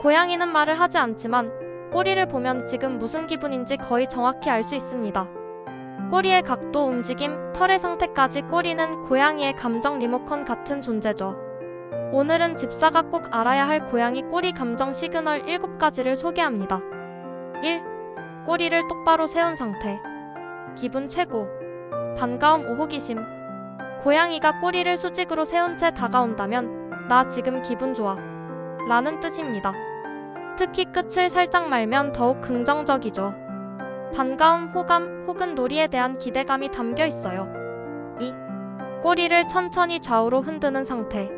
고양이는 말을 하지 않지만 꼬리를 보면 지금 무슨 기분인지 거의 정확히 알 수 있습니다. 꼬리의 각도, 움직임, 털의 상태까지 꼬리는 고양이의 감정 리모컨 같은 존재죠. 오늘은 집사가 꼭 알아야 할 고양이 꼬리 감정 시그널 7가지를 소개합니다. 1. 꼬리를 똑바로 세운 상태. 기분 최고. 반가움 오 호기심. 고양이가 꼬리를 수직으로 세운 채 다가온다면 나 지금 기분 좋아. 라는 뜻입니다. 특히 끝을 살짝 말면 더욱 긍정적이죠. 반가움, 호감 혹은 놀이에 대한 기대감이 담겨 있어요. 2. 꼬리를 천천히 좌우로 흔드는 상태.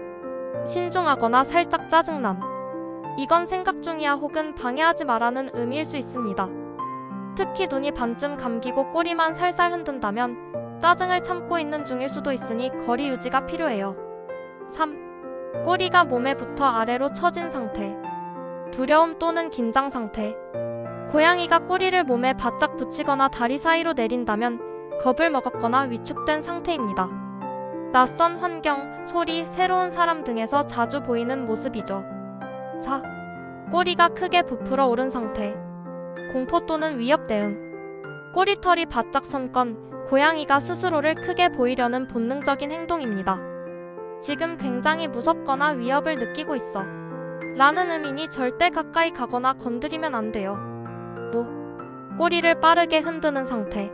신중하거나 살짝 짜증남. 이건 생각 중이야 혹은 방해하지 마라는 의미일 수 있습니다. 특히 눈이 반쯤 감기고 꼬리만 살살 흔든다면 짜증을 참고 있는 중일 수도 있으니 거리 유지가 필요해요. 3. 꼬리가 몸에 붙어 아래로 처진 상태. 두려움 또는 긴장 상태. 고양이가 꼬리를 몸에 바짝 붙이거나 다리 사이로 내린다면 겁을 먹었거나 위축된 상태입니다. 낯선 환경, 소리, 새로운 사람 등에서 자주 보이는 모습이죠. 4. 꼬리가 크게 부풀어 오른 상태. 공포 또는 위협 대응. 꼬리털이 바짝 선건 고양이가 스스로를 크게 보이려는 본능적인 행동입니다. 지금 굉장히 무섭거나 위협을 느끼고 있어. 라는 의미니 절대 가까이 가거나 건드리면 안 돼요. 5. 꼬리를 빠르게 흔드는 상태.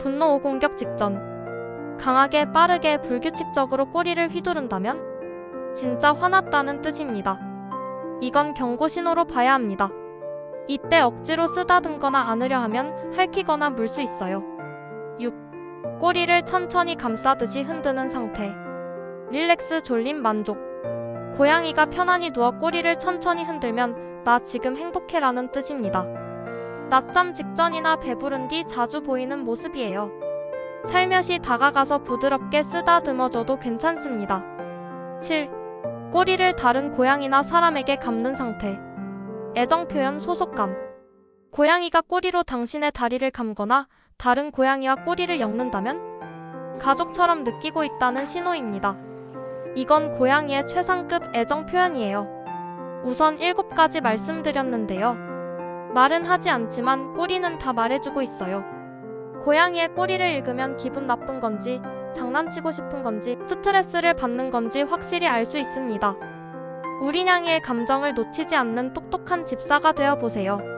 분노 5 공격 직전. 강하게 빠르게 불규칙적으로 꼬리를 휘두른다면 진짜 화났다는 뜻입니다. 이건 경고 신호로 봐야 합니다. 이때 억지로 쓰다듬거나 안으려 하면 핥히거나 물 수 있어요. 6. 꼬리를 천천히 감싸듯이 흔드는 상태. 릴렉스 졸림 만족. 고양이가 편안히 누워 꼬리를 천천히 흔들면 나 지금 행복해 라는 뜻입니다. 낮잠 직전이나 배부른 뒤 자주 보이는 모습이에요. 살며시 다가가서 부드럽게 쓰다듬어줘도 괜찮습니다. 7. 꼬리를 다른 고양이나 사람에게 감는 상태. 애정 표현 소속감. 고양이가 꼬리로 당신의 다리를 감거나 다른 고양이와 꼬리를 엮는다면 가족처럼 느끼고 있다는 신호입니다. 이건 고양이의 최상급 애정 표현이에요. 우선 7가지 말씀드렸는데요. 말은 하지 않지만 꼬리는 다 말해주고 있어요. 고양이의 꼬리를 읽으면 기분 나쁜 건지, 장난치고 싶은 건지, 스트레스를 받는 건지 확실히 알 수 있습니다. 우리 냥이의 감정을 놓치지 않는 똑똑한 집사가 되어 보세요.